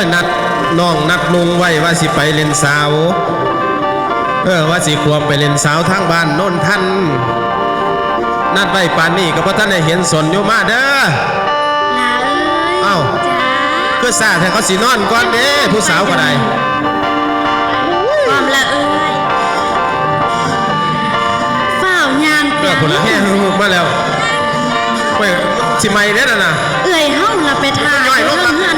ยนัดน้องนัดลุงไว้ว่าสิไปเล่นสาวเออว่าสิควมไปเล่นสาวทางบ้านโน่นท่านนัดไว้ปานนี้ก็บ่ทันได้เห็นสนอยู่มาเด้อลาเอ้ยเอ้าจ้าคือซาแต่เขาสินอนก่อนเด้ผู้สาวก็ได้ความละเอ้ยเฝ้ายางเอเปีอยกคนละแห่ฮึกมาแล้วเว้ยสิไม่เด้อน่ะนะเอ้ยเฮาละไปทานย่อยลเทิงงมาเฮือนเทิงซ่าน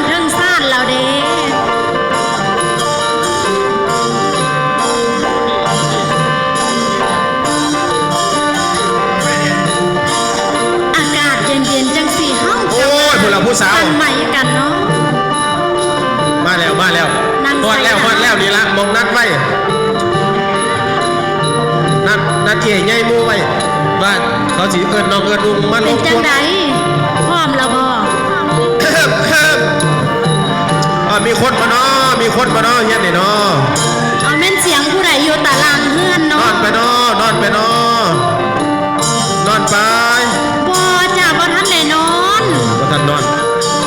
เขาสิเอิ้นน้องเอิ้นลุงมาลเป็นงจัตังวไดพร้อมแล้วบ่อ่ามีคนมาเนาะมีคนมาเนาะเฮียนนี่เนาะเอาแม่นเสียงผู้ใดอยู่ตารางเฮือนนเนาะอนไปเนาะนอนไปเนาะนอนไปบ่จ้าบ่ทันได้นอน บ่ทันนอน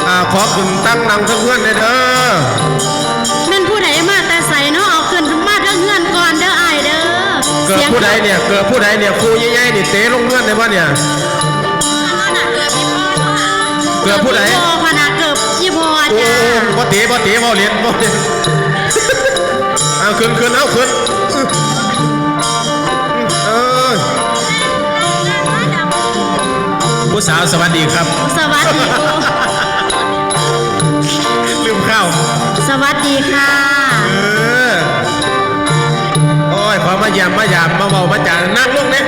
อ่าขอขึ้นตั้งนั่งทั้งเพื่อนเลยเด้อ เกิดผู้ใดเนี่ยเกิดผู้ใดเนี่ยครูใหญ่ๆนี่เตะลงเงื่อนได้ป่ะเนี่ย เกิดผู้ใดพ่อพนะเกิดยี่พ่อโอ้จ้าบ่เตะบ่เตะบ่เล่นบ่เล่นเอาขึ้นขึ้นเอาขึ้นเออผู้สาวสวัสดีครับ สวัสดีปู่ลืมข้าวสวัสดีค่ะ เออโอ้ยขอ มายามมายามมาเบามาจานั่งลงเนี่ย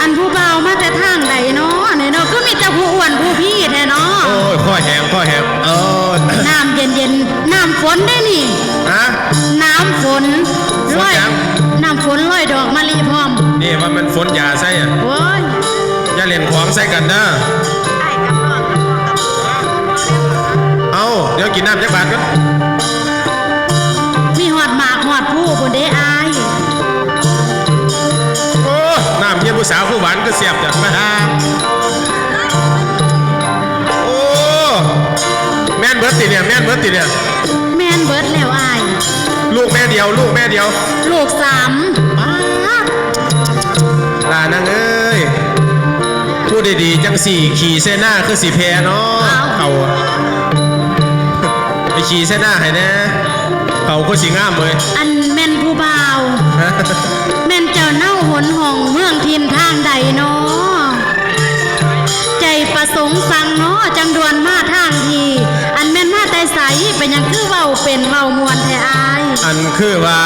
อันผู้เบามาแต่ทางใดเนาะเนี่ยเนาะก็มีแต่ผู้อ้วนผู้พี่แท้เนาะโอ้ยข้อแหงข้อแหงเออน้ำเย็นเย็นๆน้ำฝนได้นี่ฮะน้ำฝนฝนร้อยยังน้ำฝนร้อยดอกมะลิพร้อมนี่ว่ามันฝนยาใส่อะโอ้ยอย่าเล่นของใส่กันเด้อเอาเดี๋ยวกินน้ำจักบาทกัน ผู้บนเด้อายโอ้น้ำเยี่ยมผู้สาวผู้หวานก็เสียบจังมาฮะโอ้แม่นเบิร์ตติเนี่ยแม่นเบิร์ตติเนี่ยแม่นเบิดแล้วอาย ลูกแม่เดียว ลูกแม่เดียวลูกสามลานางเอ้ยพูดดีๆจังสี่ ขี่เส้นหน้าคือสีแพเนาะเขาอะไปขี่เส้นหน้าให้แน่เขาก็สีงามเลย อัน องเมืองทินทางใดเนาะใจประสงค์สั่งเนาะจังดวนมาทางที อันแม่นมาแต่ใสเป็นหยังคือเว้าเป็นเว้ามวนแท้อาย อันคือว่า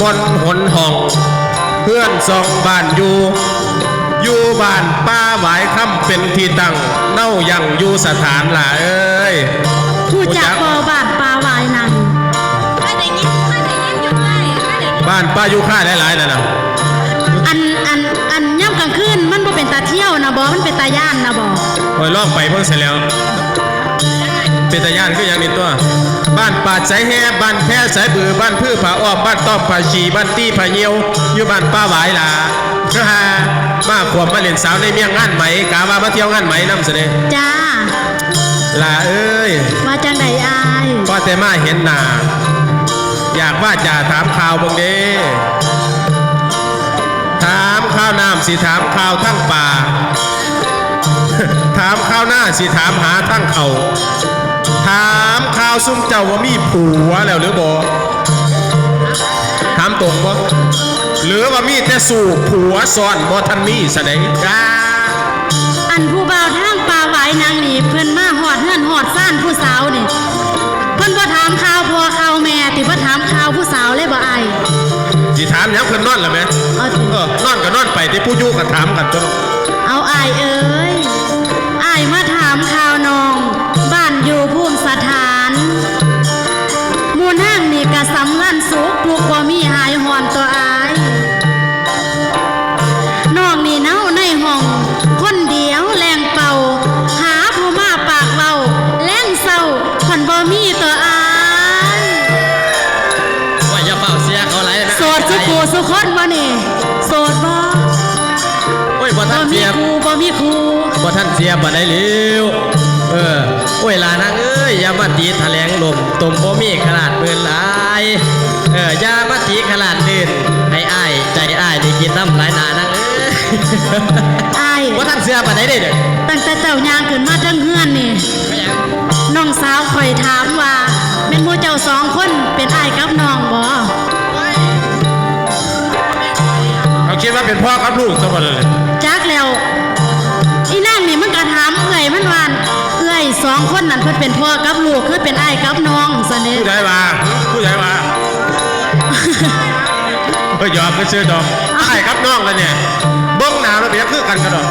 บนหนห้องเพื่อนสองบ้านอยู่ อยู่บ้านป้าหวายค่ำเป็นที่ตั้งเน่ายังอยู่สถานหล่ะเอ้ยผู้จักบ่บาดปลาวายนั่นบ้านป้าอยู่ค่าหลายๆนั่นนะ อันอันอันย่ำกลางคืนมันบ่เป็นตาเที่ยวนะบ่มันเป็นตาย่านนะบ่โอ้ยลองไปเพิ่งเสร็จแล้ว เป็นตาย่านก็อย่างนี้ตัว บ้านป่าดสายแห่บ้านแพ้สายบือบ้านพืชผาอ้อมบ้านต้อมผาชีบ้านตี้ผาเยียวอยู่บ้านป้าหวายล่ะฮ่ามาขวบมาเล่นสาวในเมียงงานไหมกาว่ามาเที่ยวงานไหมนำเสนอจ้าล่ะเอ้ยว่าจังไดอายพอแต่มาเห็นหน้าอยากว่าจะถามข่าวบังเด้ถามข้าวน้ำสิถามข่าวทั้งป่า ถามข้าวหน้าสิถามหาทั้งเขาถามข่าวซุ่มเจ้าว่ามีผัวแล้วหรือบ่ถามตรงบ่หรือว่ามีแต่สู่ผัวซ้อนบ่ทันมีแสดงกาอันผู้บ่าวทางปลาวายนางนี่เพิ่นมาหอดเฮือนหอดซ่านผู้สาวนี่เพิ่นบ่ถามข่าวพ่อข่าวแม่ติบ่ถามข่าวผู้สาวเลยบ่อายสิถามหยังเพิ่นนอนล่ะแม่ ด เออนอนก็นอนไปที่ผู้อยู่ก็ถามกันตัวเอาอายเอ้ยอายมาถามข่าวนอง บ้านอยู่ภูมิสถาน หมูลห้างนี่ก็สำคัญสุขทุกบ่มีหายหอนต เสียครูบ่มีครูบ่ท่านเสียบ่ได้เร็วเอออโอ้ยลานางเอ้ยอย่ามาตีแถลงลมตุ่มบ่มีขนาดเปืนหลายเอออย่ามาตีขนาดลื่นให้อ้ายใจอ้ายได้กินน้ำหลายหนานางเอ้ยอายว่าท่านเสือปานไหนได้เด้อตั้งแต่เจ้ายางขึ้นมาทั้งเฮือนนี่ไม่หยังน้องสาวคอยถามว่าเป็นหมู่เจ้าสองคนเป็นอายกับน้องบ่เขาคิดว่าเป็นพ่อกับลูกสมบัติเลยจักแล้ว สองคนนั่นเพิ่นเป็นพ่อกับลูกคือเป็นอายกับน้องซะนี่ผู้ใดว่าผู้ใดว่าเฮ้ยยอมไปซื้อดอกไอ้ครับน้องแล้วเนี่ยเบ้งหนาวแล้วเบียคือกันกันดอก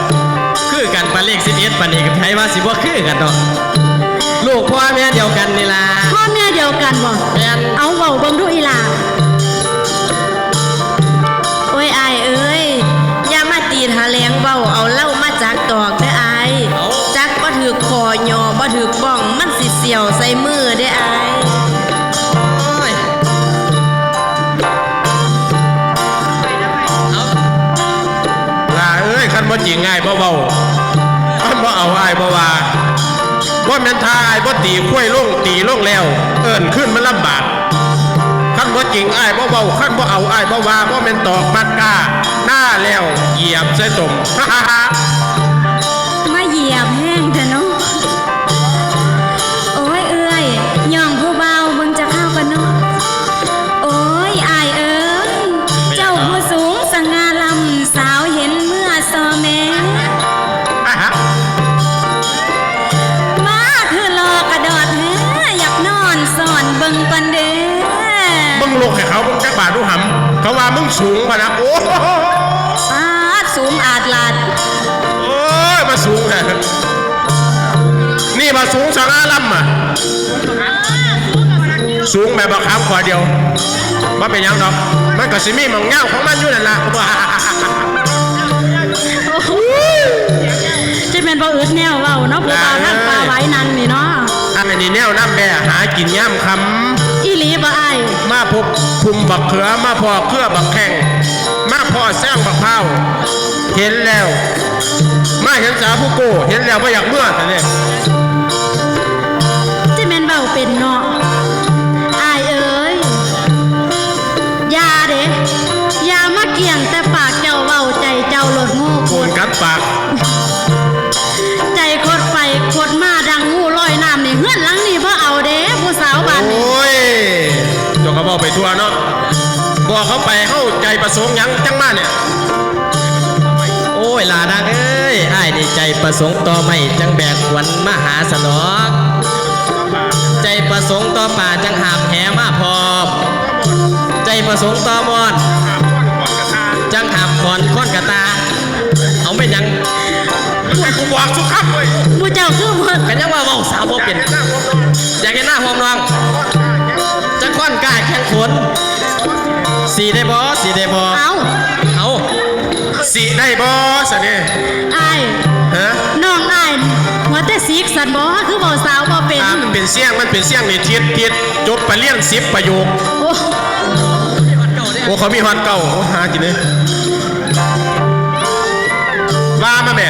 คือกันปานเลข11ปานนี้กับไผว่าสิบ่คือกันดอกลูกพ่อแม่เดียวกันนี่ล่ะพ่อแม่เดียวกันบ่แม่นเอาเว้าเบิ่งดูอีหล่าโอ้ยอายเอ้ยอย่ามาตีทะแลงเบาเอาเหล่ามา จริงง่ายบ่เบาคันบ่เอาอ้ายบ่ว่าบ่แม่นทาอ้ายบ่ตีข้วยลงตีลงแล้ว เอิ้นขึ้นมันลำบากขั้นบ่จริงอ้ายบ่เบาขั้นบ่เอาอ้ายบ่ว่าบ่แม่นตอกปากกาหน้าแล้วเหยียบใส่ตุ่าฮ่า เขาว่ามึงสูงพะนะโอ้โหอาดสูมอาดลาดโอ้ยมาสูงนะนี่มาสูงสองอาลัมอะสูงแบบบักขามขวาเดียวมาเป็นหยังดอกมันก็สิมีหมองเงาของมันอยู่นั่นล่ะจะเป็นบ่อึดแนวเว้าเนาะผู้บ่าวทางป่าไว้นั่นนี่เนาะอันนี้แนวน้ำแม่หากินย่ำค อีหลีบ่อายำมาพบคุมบักเขือมาพอเครือบักแข้งมาพอแซงบักเผาเห็นแล้ว มาเห็นสาวผู้โกเห็นแล้วว่าอยากเมื่อแต่เนี่ยจะแม่นเว้าเป็นเนาะอายเอ้ยอย่าเด้อย่ามาเกี่ยงแต่ปากเจ้าเว้าใจเจ้าหลดงูโคโกนตรกัดปากาก็บอกไปทั่วเนาะบอกเขาไปเข้าใจประสงค์หยังจังมาเนี่ย โอ้ยลานางเอ้ยอ้ายนี่ใจประสงค์ต่อไม่จังแบกขวัญมาหาสนอกใจประสงค์ต่อป่าจังหาบแหมาพอบใจประสงค์ต่อมอนจังหาบขอนค้อนกระตา เอาไม่ยังไอ้กูบอกสุขับเว้ยผู้เจ้าคือบ่กันยังว่าเว้าสาวบ่เป็นอยากเห็นหน้าหอมน้องจังค้อ นกล้าแข่งขนสีได้บ่สีได้บ่เอาเอาสิได้บอสเนี่ยอายฮะน้องอายหัวแต่สีกสันบ่คือบ่สาวบ่เป็นอ่ามันเป็นเสียงมันเป็นเสียงนี่เทียดเทียดจบไปเลี้ยงสิบประโยคโอ้โอ้เขามีฮอนเก่าโอ้หากินเลยว่ามาแม่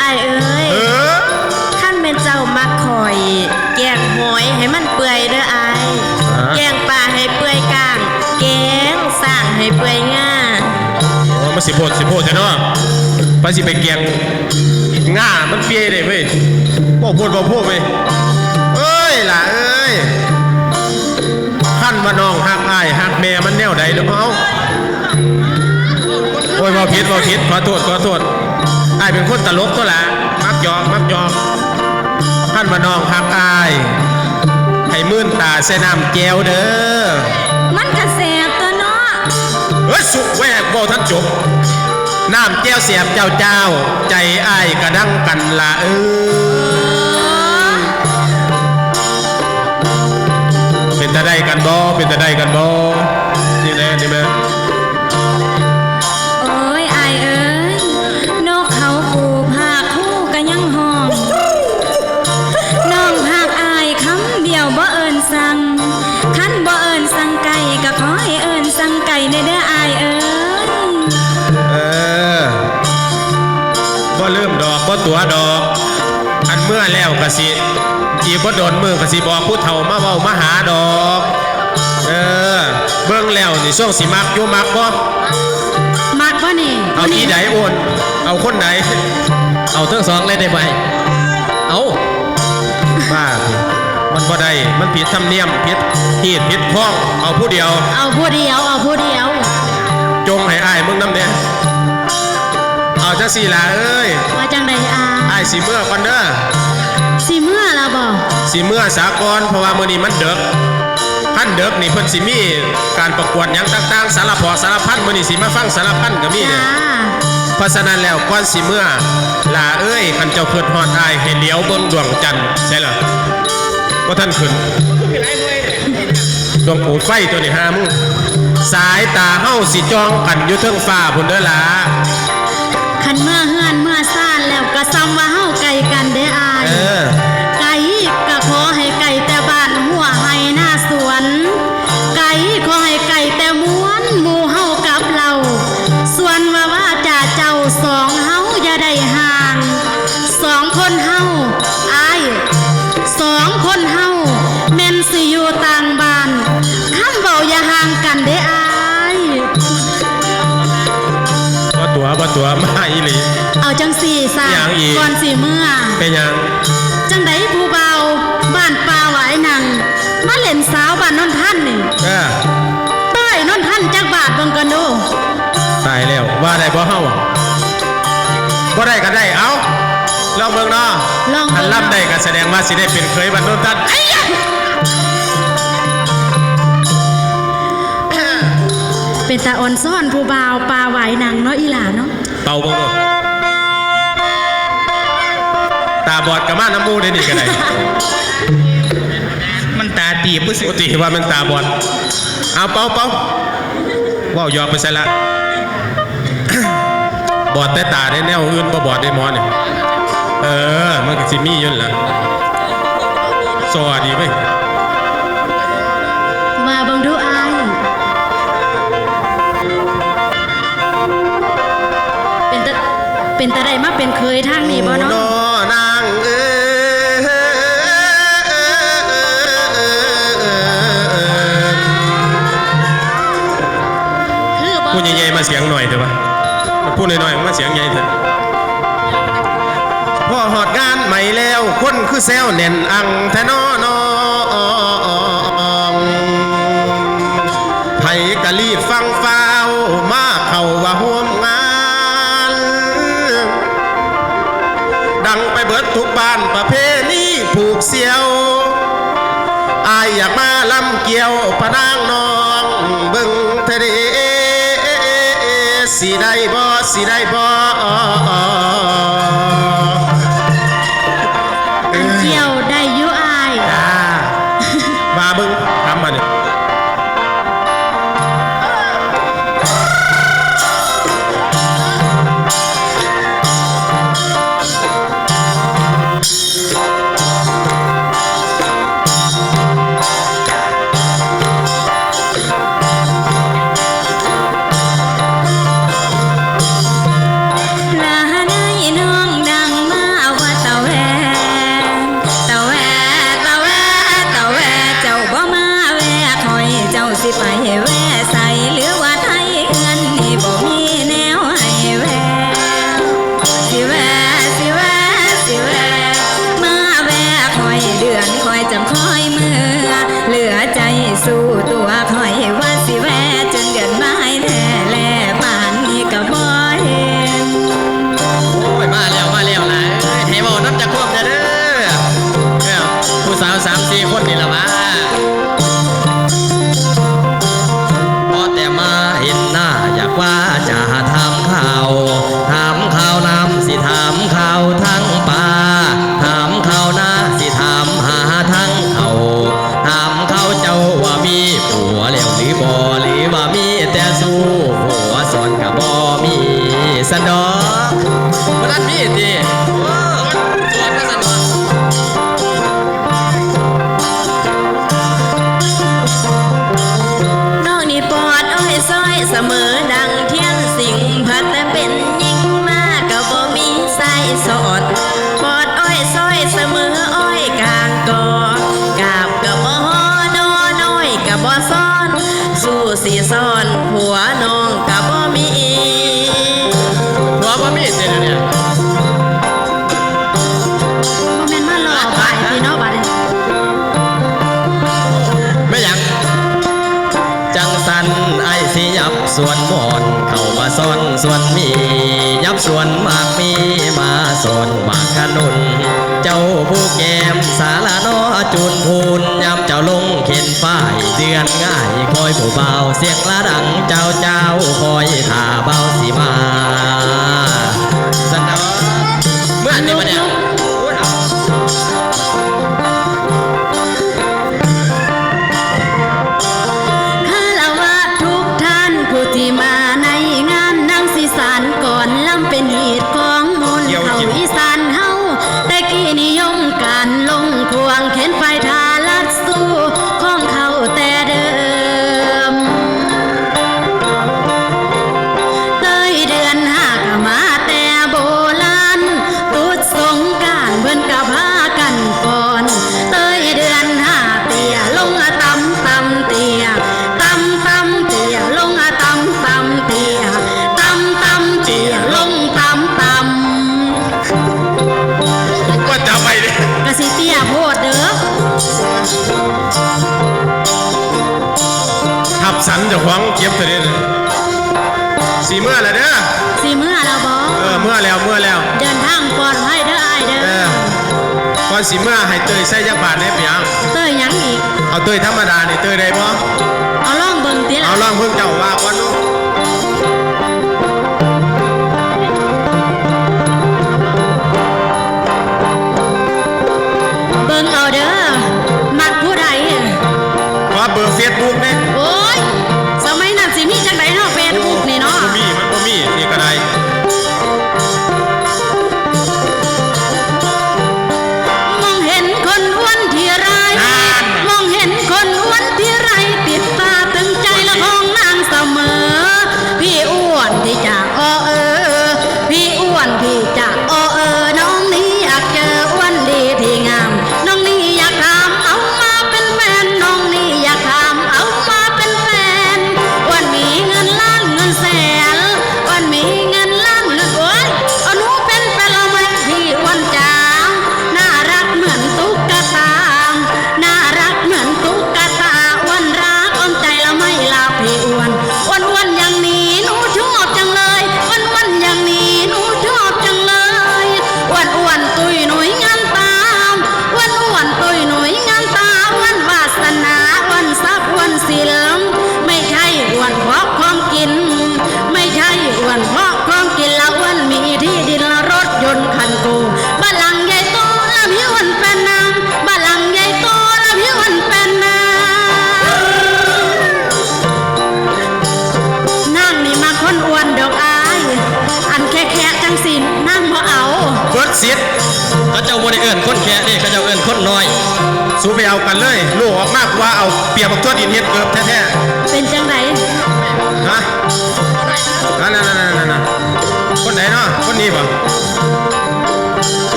อายเอ้ยเออขั้นเป็นเจ้ามักค อย แกงหอยให้มันเปื่อยเด้ออายแกงปลาให้เปื่อยกลาง แกงสร้างให้เปื่อยง่าโอ้มาสิโพดสิโพดจ้ะเนาะไปสิไปเกียงง่ามันเปียเลยเว้ยบอกพูดบอกพูดเว้ยเอ้ยล่ะเอ้ยขั้นว่าน้องหักอ้ายหักแม่มันแนวใดหรือเปล่าโอ้ยบ่ผิดบ่ผิดขอโทษขอโทษอ้ายเป็นคนตลกตัวละมักยอกมักยอก ขั้นว่าน้องหักอ้าย ให้มื่นตาใส่น้ำแก้วเด้อ มันก็แสบตัวเนาะเฮ้ยสุกแวกบ่ทันจบ น้ำแก้วเสียบเจ้าเจ้า ใจอ้ายกระดังกันละเออ เป็นตาได้กันบ่เป็นตาได้กันบ่ ตัวดอกอเมื่อแล้วกสิอีกบ่โดนมือกสิบอกผู้เฒ่ามาเว้ามาหาดอก เออ เบิ่งแล้วนี่ช่วงสิมักอยู่มักบ่มักบ่นี่เอาที่ใดโอนเอาคนไหน เอาทั้งสองเลยได้ไหมเอาบ้าสิมันบ่ได้มันผิดธรรมเนียมผิดฮีดผิดข้องเอาผู้เดียว เอาผู้เดียว เอาผู้เดียว จงให้อ้ายมึงนำเนี่ยเอา จังสี่ล่ะเอ้ยว่าจังใดอาอ้ายสิเมื่อก่อนเด้อสิเมื่อละบ่สิเมื่อสากลเพราะว่ามื้อนี้มันเดึกพันเดึกนี่เพิ่นสิมีการประกวดหยังต่างๆ สารพอสารพันมื้อนี้สิมาฟังสารพันก็มีเนี่จ้ายเพราะฉะนั้นแล้วก่อนสิเมื่อลาเอ้ยคันเจ้าเพิ่นฮอดอายให้เลี้ยวเบิ่งดวงจันทร์ใช่เหรอบ่ท่านขึ้น ดวงปูไฟตัวนี้หามึงสายตาเฮาสิจ้องกันอยู่เทิงฟ้าพุ่นเด้อล่ะ จังสี่ซะอย่างอีก ก่อนสิเมื่อ เป็นหยังจังไดผู้เบาบ้านป่าหวายนัง มาเล่นสาวบ้านนนท่านนี่เออเต้ยนนท่านจักบาทเบิ่งกันดูตายแล้วว่าได้บ่เฮาบ่ได้ก็ได้เอ้าลองเบิ่งเนาะลองคันเบิ่งรับได้ก็แสดงว่าสิได้เป็นเคยบรรลุท่านไอ้ยะเป็นตาอ่อนซ่อนผู้เบาป่าหวายนังเนาะอีหลาเนาะเป่าเบิ่งเนาะ ตาบอดกับมาน้ำมูได้นี่ก็ได้มันตาตีบปกติว่ามันตาบอด เอาเป่าเป่าว่าวหยอกไปใส่ละ บอดแต่ตาได้แนวอื่นบ่บอดได้หมอนี่เออ มันก็สิมีอยู่นั่นล่ะสวัสดีเว้ยมาเบิ่งดูอายเป็นตาเป็นตาได้มาเป็นเคยทางนี้บ่เนาะูดใหญ่ๆมาเสียงหน่อยเถอะวะมันพูดน้อยๆมาเสียงใหญ่เถอะพ่อหอดงานใหม่แล้ว คนคือแซวเน่นอังแทนอนอ บ่สี สอนส่วนมี ยับส่วนมากมีมาสอนมากขนุน เจ้าผู้แกมสาลานอจุนพูนยำเจ้าลงเข็นฝ้ายเดือนง่ายคอยผู้เบาเสียงละดังเจ้าเจ้าคอยท่าเบาสิมาสนอเมื่อนี้มาเนี่ย จะหวังเก็บเถอะเด้อสีเมื่อแล้วเด้อสิเมื่อเราบอเออเมื่อแล้วเมื่อแล้ว เดินทางปลอดภัยเด้ออ้ายเด้เอออก่อนสีเมื่อให้เตยใส่ยักษ์บาทได้เปียงเต้ยหยังอีก เอาเตยธรรมดานี่เตยได้บ่เอาล่องเบิ่งติละเอาลองเพิ่งเจ้าว่าก่อน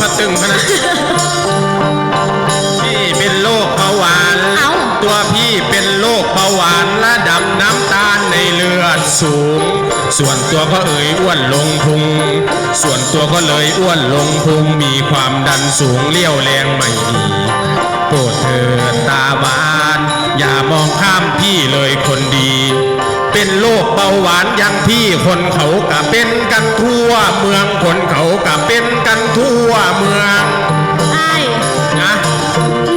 พัดตึงพะนะพี่เป็นโรคเบาหวาน เอ้า ตัวพี่เป็นโรคเบาหวานระดับน้ำตาลในเลือดสูง ส่วนตัวก็เอ่ยอ้วนลงพุง ส่วนตัวก็เลยอ้วนลงพุงมีความดันสูงเลี้ยวแรงไม่ดีโปรดเถิดตาบาน อย่ามองข้ามพี่เลยคนดี เป็นโรคเบาหวานอยังพี่คนเขากะเป็นกันทั่วเมืองคนเขากะเป็นกันทั่วเมืองอายนะ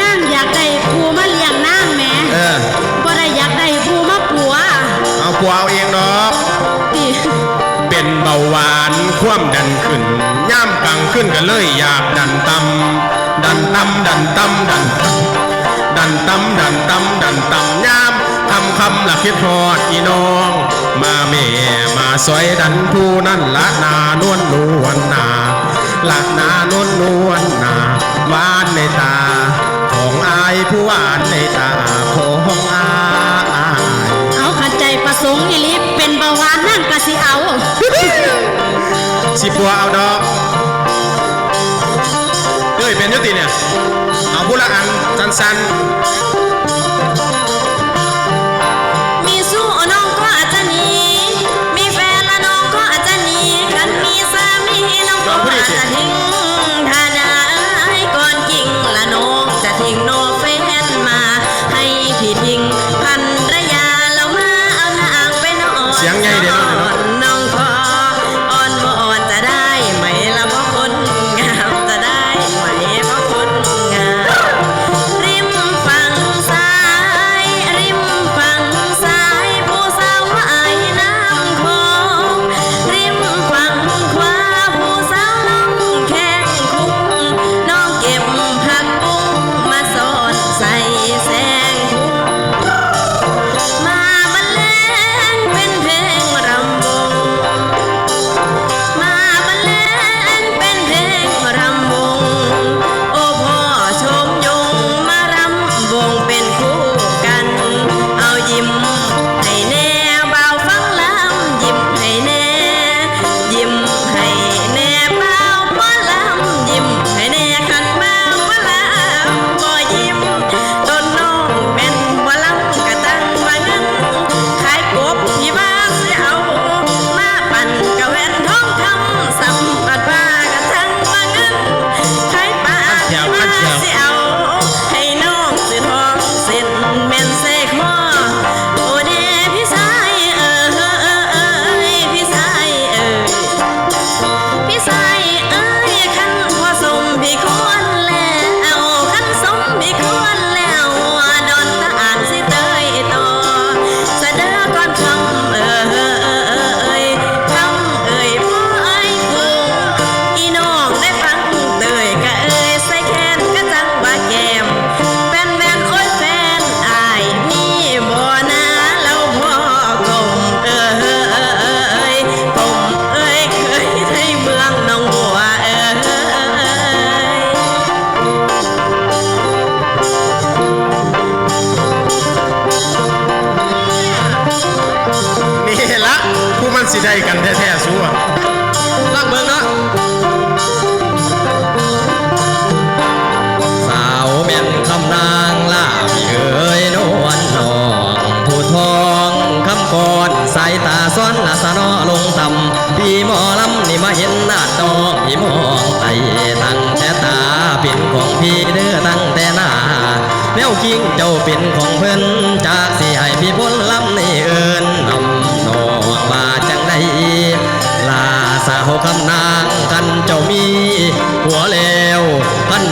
นางอยากได้ผู้มาเลี้ยงนางแหมเออบ่ได้อยากได้ผู้มาปัวเอาปัวเอาเองดอกติเป็นเบาหวานความดันขึ้นย่ามกลางขึ้นก็เลยอยากดันตำดันตำดันตำดันตำดันตำดันตำดันตำย่า มคำคำละคิดฮอดอีน้อง มาแม่มาสวยดันผู้นั่นละนานวลนวลนาละนานวลนวลนาหวานในตา ของอายผู้หวานในตาของอายเอาขันใจประสงค์อีหลิเป็นเบาหวานนั่งกะสิเอา สิปัวเอาดอกเอ้ยเป็นยุติเนี่ยเอาพูดละอันสั้นมี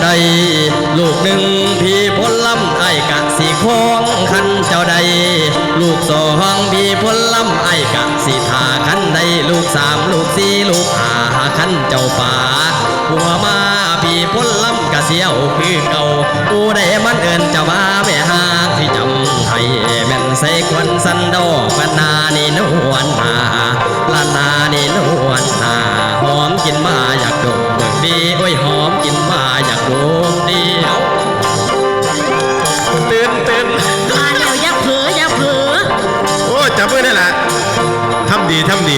ใด ลูกหนึ่งพี่พลลำไอ้กะสีคองคันเจ้าใด ลูกสองพี่พลลำไอ้กะสีทาคันใด ลูกสามลูกสี่ลูกห้าคันเจ้าป่าหัวมาพี่พลลำกะเสียวคือเก่าผู้ใดมันเอินเจ้ามาแม่หาที่จำให้แม่นใส่ควันสันดอกกันนานี่นวลนาลานานี่นวลนาหอมกินมาอยากดมเบิกดีโอ้ยหอ เดียวตื่นตื่นมาแล้วอย่าเผลออย่าเผลอโอ้จับมือได้ละทำดีทำดี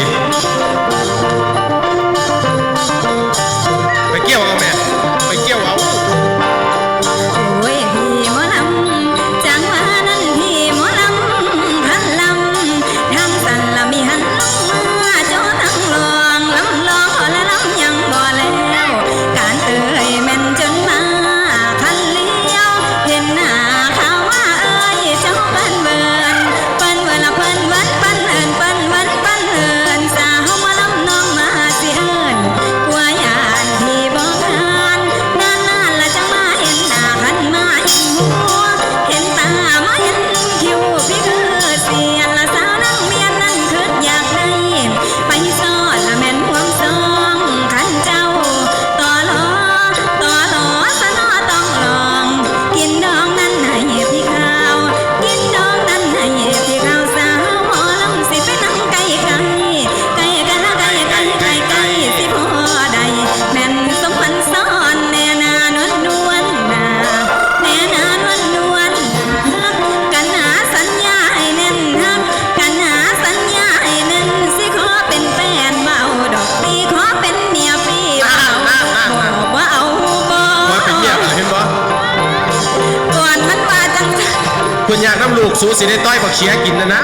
สูสิได้ต้อยบักเขียกินนะนะ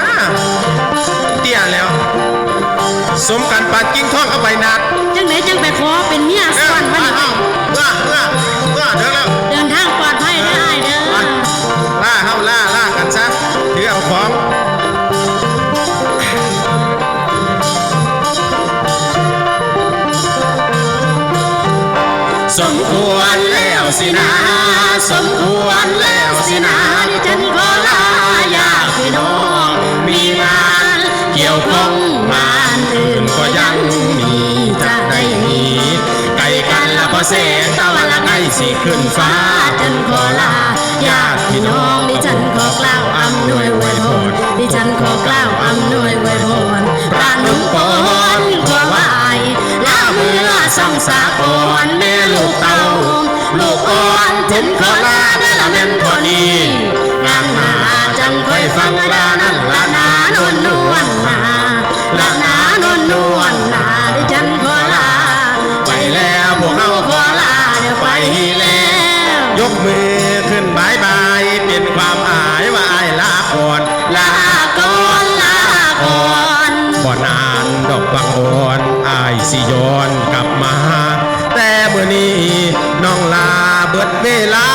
เตี้ยแล้ว สมกันปานกิ้งท่องเข้าไปนัดจังไหนจังไปขอเป็นเมียเอส่อวนวันเอ้านี้เอ้าเอ้าเอ้าเอ้าเดี๋ยวแล้วเดินทางปลอดภัยได้เด้อไปล่าเข้าล่าล่ากันซะถือเอาของสมควรแล้วสินะสมควร กี่ยวข้องงานอื่นก็ยังมีจะได้มีไกลกันละพอเสนตะวันละไงสิขึ้นฟ้าฉันขอลาญาติพี่น้องดิฉันขอกล่าวอำนวยไวยพรดิฉันขอกล่าวอำนวยไวยพรพระนุ่มปอนขอไหวลาเมื่อส่องสาก่อนแม่ลูกเต้าลูกอ่อนถึงขอลาเด้อละแม่นพอดีงานหนาจังค่อยฟังลานั่นละนานวลนวลนา ละนานวลนวลหนาดิฉันขอลา ไปแล้วพวกเราขอลาเดี๋ยวไปแล้ว ยกมือขึ้นบายบายเป็นความอายว่าอายลาก่อนลาก่อนลาก่อนบ่นานดอกบางอ่อนอายสิย้อนกลับมา แต่เมื่อนี้น้องลาเบิดเวลา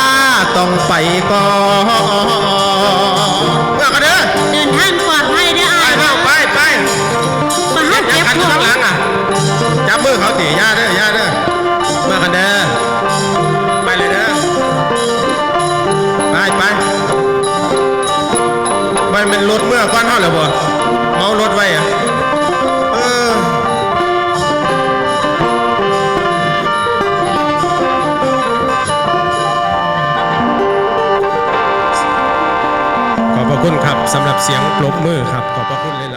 ต้องไปก่อน เสียงปรบมือครับ ขอบพระคุณเลย